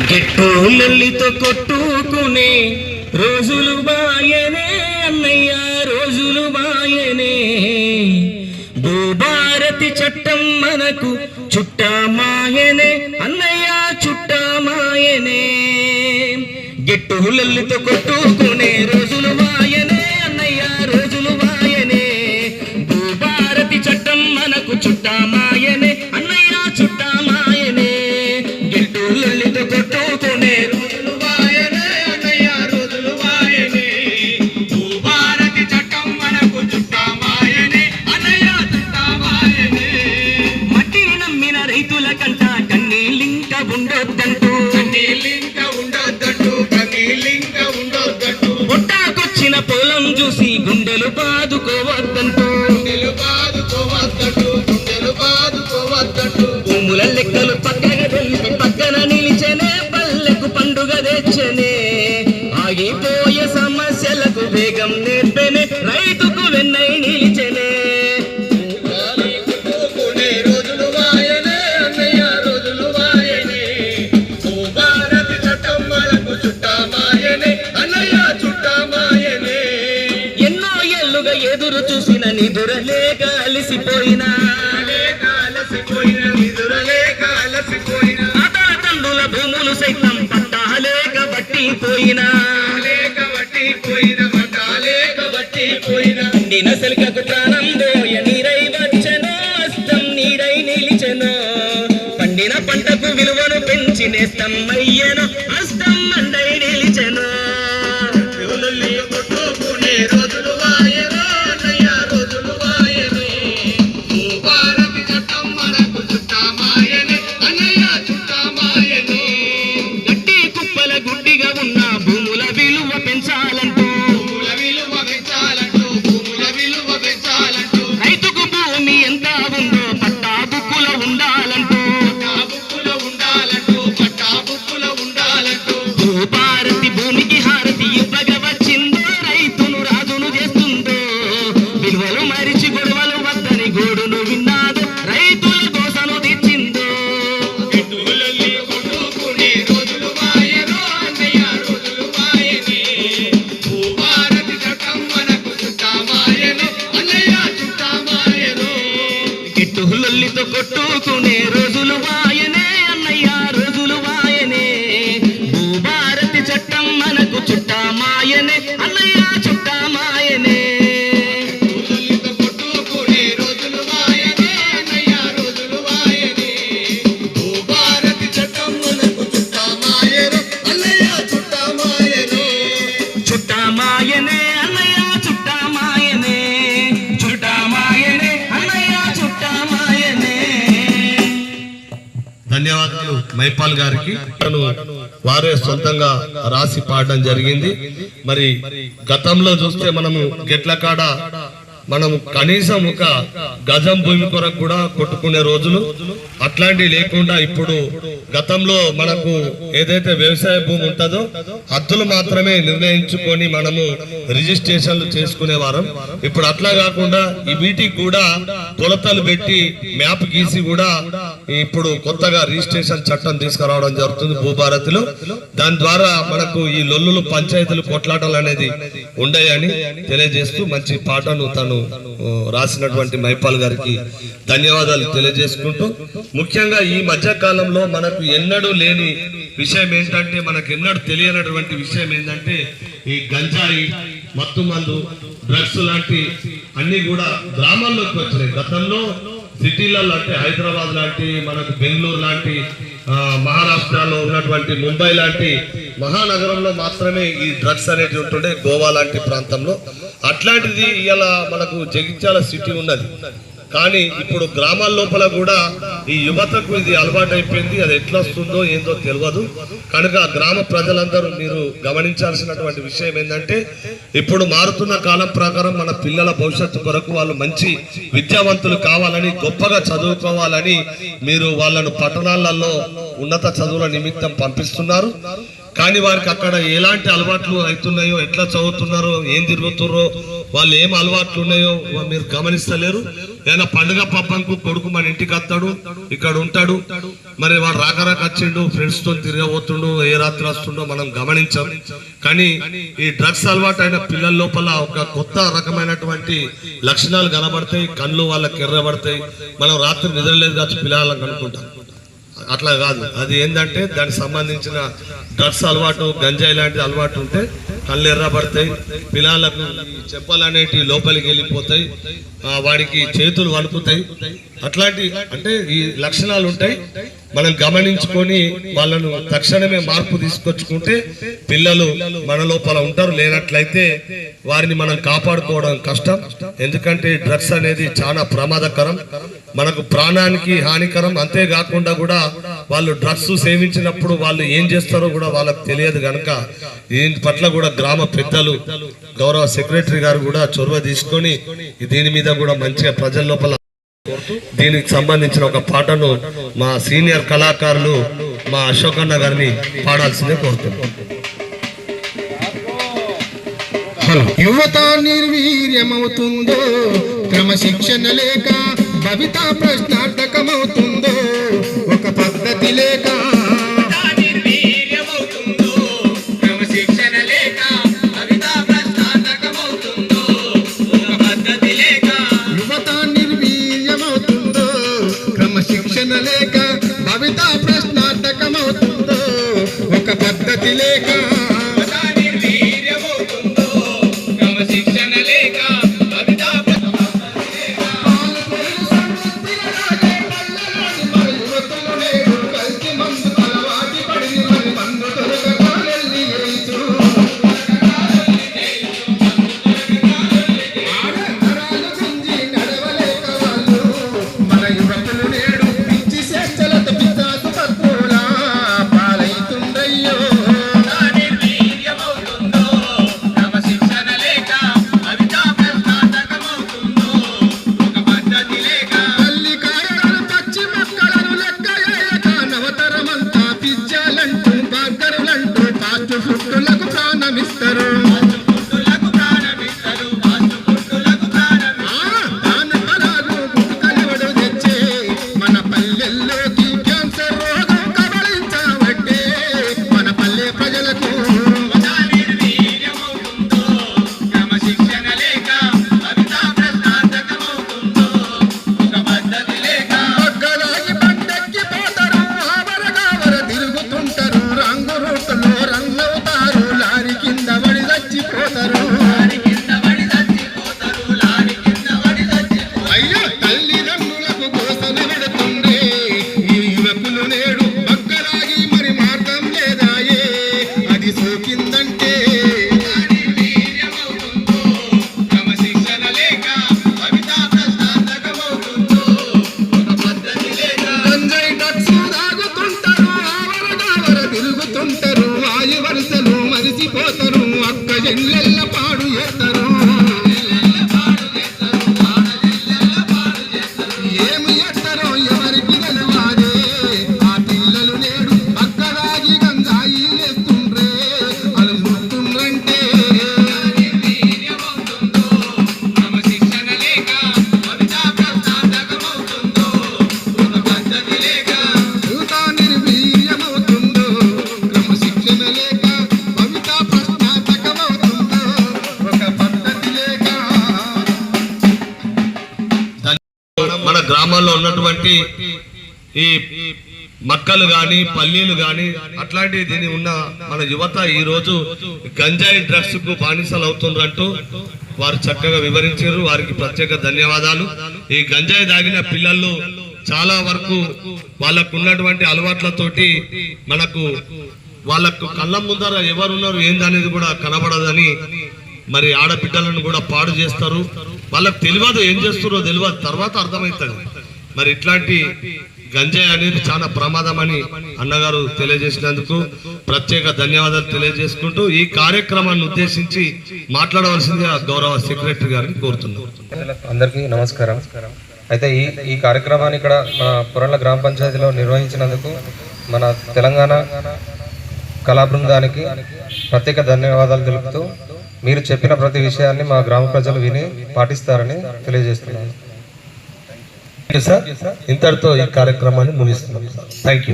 గెట్టు కొట్టుకునే రోజులు బాయనే అన్నయ్య రోజులు బాయనే. భూభారతి చట్టం మనకు చుట్టమాయనే అన్నయ్య చుట్టమాయనే. గెట్టు లొల్లితో కొట్టుకునే రోజులు బాయనే. చూసి గుండెలు బాదుకోవద్దంటూ అలసిపోయిన తాతల తండ్రుల భూములు సైతం పట్టాలేక బట్టిపోయినా లేక బట్టి పోయిన లేక బట్టి పోయిన. నిన్న సెలికకు ప్రాణం చుట్టామాయనే అన్నయ్య చుట్టామాయనే. చుట్టమాయనో అన్నయ్య చుట్టమాయనో. చుట్టామాయనే అన్నయ్య చుట్టామాయనే. చుట్టామాయనే అన్నయ్య చుట్టామాయనే ధన్యవాదాలు మైపాల్ గారికి. వారే సొంతంగా రాసి పాడడం జరిగింది. మరి గతంలో చూస్తే మనము గెట్లకాడ మనము కనీసం ఒక గజం భూమి కొరకు కూడా కొట్టుకునే రోజులు అట్లాంటివి లేకుండా ఇప్పుడు గతంలో మనకు ఏదైతే వ్యవసాయ భూమి ఉంటుందో హద్దులు మాత్రమే నిర్ణయించుకొని మనము రిజిస్ట్రేషన్లు చేసుకునే వారం. ఇప్పుడు అట్లా కాకుండా ఈ వీటికి కూడా కొలతలు పెట్టి మ్యాప్ గీసి కూడా ఇప్పుడు కొత్తగా రిజిస్ట్రేషన్ చట్టం తీసుకురావడం జరుగుతుంది భూభారతిలో. దాని ద్వారా మనకు ఈ లొల్లులు పంచాయతీలు కొట్లాటలు అనేది ఉండయని తెలియజేస్తూ మంచి పాటను తను తను రాసినటువంటి మైపాల్ గారికి ధన్యవాదాలు తెలియజేసుకుంటూ ముఖ్యంగా ఈ మధ్య కాలంలో మనకు ఎన్నడూ లేని విషయం ఏంటంటే మనకు ఎన్నడూ తెలియనటువంటి విషయం ఏంటంటే ఈ గంజాయి మత్తు మందు డ్రగ్స్ లాంటి అన్ని కూడా గ్రామాల్లోకి వచ్చినాయి. గతంలో సిటీలలో అంటే హైదరాబాద్ లాంటి మనకు బెంగళూరు లాంటి మహారాష్ట్రలో ఉన్నటువంటి ముంబై లాంటి మహానగరంలో మాత్రమే ఈ డ్రగ్స్ అనేటివి ఉంటుండే గోవా లాంటి ప్రాంతంలో. అట్లాంటిది ఇలా మనకు జగిత్యాల సిటీ ఉన్నది. కానీ ఇప్పుడు గ్రామాల లోపల కూడా ఈ యువతకు ఇది అలవాటు అయిపోయింది అది ఎట్లా వస్తుందో ఏందో తెలియదు కనుక గ్రామ ప్రజలందరూ మీరు గమనించాల్సినటువంటి విషయం ఏంటంటే ఇప్పుడు మారుతున్న కాలం ప్రకారం మన పిల్లల భవిష్యత్తు కొరకు వాళ్ళు మంచి విద్యావంతులు కావాలని గొప్పగా చదువుకోవాలని మీరు వాళ్ళను పట్టణాలలో ఉన్నత చదువుల నిమిత్తం పంపిస్తున్నారు. కానీ వారికి అక్కడ ఎలాంటి అలవాట్లు అవుతున్నాయో ఎట్లా చదువుతున్నారో ఏం తిరుగుతున్నారో వాళ్ళు ఏం అలవాట్లు ఉన్నాయో మీరు గమనిస్తలేరు. ఏదైనా పండుగ పబ్బంకు కొడుకు మన ఇంటికి వస్తాడు ఇక్కడ ఉంటాడు. మరి వాడు రాక రాక వచ్చిండు ఫ్రెండ్స్తో తిరగబోతుండు ఏ రాత్రి వస్తుండో మనం గమనించాం. కానీ ఈ డ్రగ్స్ అలవాటు అయిన పిల్లల లోపల ఒక కొత్త రకమైనటువంటి లక్షణాలు కనబడతాయి కళ్ళు వాళ్ళకి ఎర్రబడతాయి. మనం రాత్రి నిద్రలేదు కాదు పిల్లలను అనుకుంటాం అట్లా కాదు. అది ఏంటంటే దానికి సంబంధించిన డ్రగ్స్ అలవాటు గంజాయి లాంటి అలవాటు ఉంటే కళ్ళు ఎర్రబడతాయి పిల్లలకు చెప్పాలనేటి లోపలికి వెళ్ళిపోతాయి. వాడికి చేతులు వణుకుతాయి. అట్లాంటి అంటే ఈ లక్షణాలు ఉంటాయి. మనం గమనించుకొని వాళ్ళను తక్షణమే మార్పు తీసుకొచ్చుకుంటే పిల్లలు మన లోపల ఉంటారు. లేనట్లయితే వారిని మనం కాపాడుకోవడం కష్టం. ఎందుకంటే డ్రగ్స్ అనేది చాలా ప్రమాదకరం. మనకు ప్రాణానికి హానికరం అంతేకాకుండా కూడా వాళ్ళు డ్రగ్స్ సేవించినప్పుడు వాళ్ళు ఏం చేస్తారో కూడా వాళ్ళకి తెలియదు కనుక దీని పట్ల కూడా గ్రామ పెద్దలు గౌరవ సెక్రటరీ గారు కూడా చొరవ తీసుకొని దీని మీద కూడా మంచిగా ప్రజల లోపల దీనికి సంబంధించిన ఒక పాటను మా సీనియర్ కళాకారులు మా అశోక్ అన్న గారిని పాడాల్సిందే కోరుతున్నాం. యువత నిర్వీర్యమవుతుందో క్రమశిక్షణ లేక కవిత ప్రశ్నార్థకమవుతుందో ఒక పద్ధతి లేక యువత నిర్వీర్యమవుతుందో క్రమశిక్షణ లేక భవిత ప్రశ్నార్థకమవుతుందో ఒక పద్ధతి లేక Yemi గ్రామాల్లో ఉన్నటువంటి ఈ మక్కలు గాని పల్లీలు గాని అట్లాంటి దీని ఉన్న మన యువత ఈ రోజు గంజాయి డ్రగ్స్కు బానిసలు అవుతుండ్రంటూ వారు చక్కగా వివరించారు. వారికి ప్రత్యేక ధన్యవాదాలు. ఈ గంజాయి తాగిన పిల్లలు చాలా వరకు వాళ్ళకు ఉన్నటువంటి అలవాట్లతోటి మనకు వాళ్ళకు కళ్ళ ముందర ఎవరున్నారు ఏందనేది కూడా కనబడదని మరి ఆడబిడ్డలను కూడా పాడు చేస్తారు. వాళ్ళకు తెలియదు ఏం చేస్తారో తెలియదు. తర్వాత అర్థమవుతుంది. మరి ఇట్లాంటి గంజాయి అనేది చాలా ప్రమాదం అని అన్నగారు తెలియజేసినందుకు ప్రత్యేక ధన్యవాదాలు తెలియజేసుకుంటూ ఈ కార్యక్రమాన్ని ఉద్దేశించి మాట్లాడవలసిందిగా గౌరవ సెక్రటరీ గారిని కోరుతున్నాను అందరికీ నమస్కారం. అయితే ఈ ఈ కార్యక్రమాన్ని ఇక్కడ మన పురంల గ్రామ పంచాయతీలో నిర్వహించినందుకు మన తెలంగాణ కళా బృందానికి ప్రత్యేక ధన్యవాదాలు తెలుపుతూ మీరు చెప్పిన ప్రతి విషయాన్ని మా గ్రామ ప్రజలు విని పాటిస్తారని తెలియజేస్తున్నాను. సార్. ఇంతటితో ఈ కార్యక్రమాన్ని ముగిస్తున్నాం థ్యాంక్ యూ